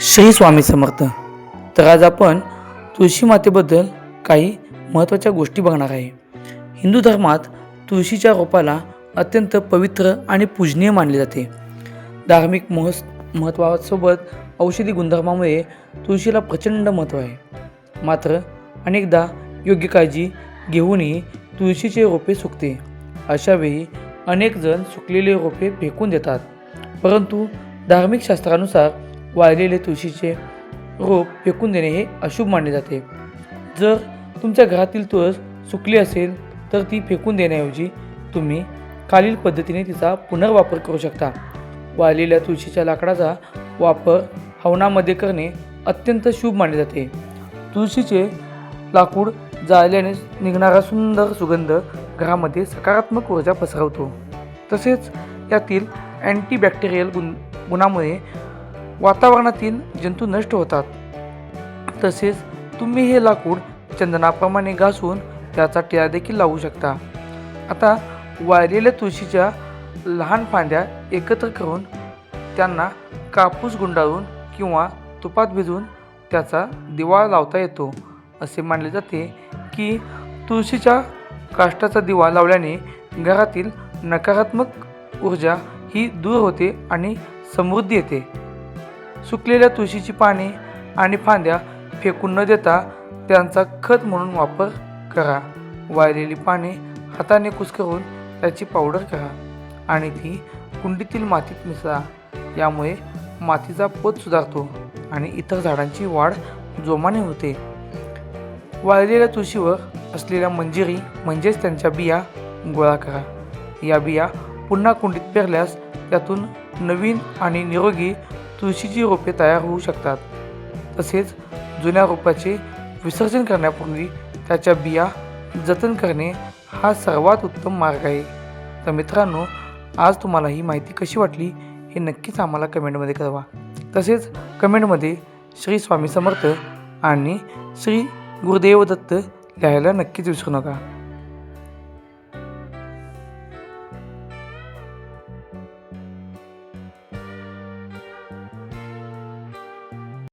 श्री स्वामी समर्थ. तर आज आपण तुळशी मातेबद्दल काही महत्त्वाच्या गोष्टी बघणार आहे. हिंदू धर्मात तुळशीच्या रोपाला अत्यंत पवित्र आणि पूजनीय मानले जाते. धार्मिक महस महत्त्वासोबत औषधी गुणधर्मामुळे तुळशीला प्रचंड महत्त्व आहे. मात्र अनेकदा योग्य काळजी घेऊनही तुळशीचे रोपे सुकते. अशावेळी अनेक जण सुकलेले रोपे फेकून देतात. परंतु धार्मिक शास्त्रानुसार वाळलेले तुळशीचे रोप फेकून देणे हे अशुभ मानले जाते. जर तुमच्या घरातील तुळस सुकली असेल तर ती फेकून देण्याऐवजी तुम्ही खालील पद्धतीने तिचा पुनर्वापर करू शकता. वाळलेल्या तुळशीच्या लाकडाचा वापर हवनामध्ये करणे अत्यंत शुभ मानले जाते. तुळशीचे लाकूड जाळल्याने निघणारा सुंदर सुगंध घरामध्ये सकारात्मक ऊर्जा पसरवतो. तसेच यातील अँटीबॅक्टेरियल गुण गुणामुळे वातावरणातील जंतू नष्ट होतात. तसेच तुम्ही हे लाकूड चंदनाप्रमाणे घासून त्याचा टिळा देखील लावू शकता. आता वाळलेल्या तुळशीच्या लहान फांद्या एकत्र करून त्यांना कापूस गुंडाळून किंवा तुपात भिजवून त्याचा दिवा लावता येतो. असे मानले जाते की तुळशीच्या काष्टाचा दिवा लावल्याने घरातील नकारात्मक ऊर्जा ही दूर होते आणि समृद्धी येते. सुकलेल्या तुळशीची पाने आणि फांद्या फेकून न देता त्यांचा खत म्हणून वापर करा. वाळलेली पाने हाताने कुसकरून त्याची पावडर करा आणि ती कुंडीतील मातीत मिसळा. यामुळे मातीचा पोत सुधारतो आणि इतर झाडांची वाढ जोमाने होते. वाळलेल्या तुळशीवर असलेल्या मंजिरी म्हणजेच त्यांच्या बिया गोळा करा. या बिया पुन्हा कुंडीत पेरल्यास त्यातून नवीन आणि निरोगी तुळशीची रोपे तयार होऊ शकतात. तसेच जुन्या रोपाचे विसर्जन करण्यापूर्वी त्याच्या बिया जतन करणे हा सर्वात उत्तम मार्ग आहे. तर मित्रांनो आज तुम्हाला ही माहिती कशी वाटली हे नक्कीच आम्हाला कमेंटमध्ये कळवा. तसेच कमेंटमध्ये श्री स्वामी समर्थ आणि श्री गुरुदेव दत्त लिहायला नक्कीच विसरू नका.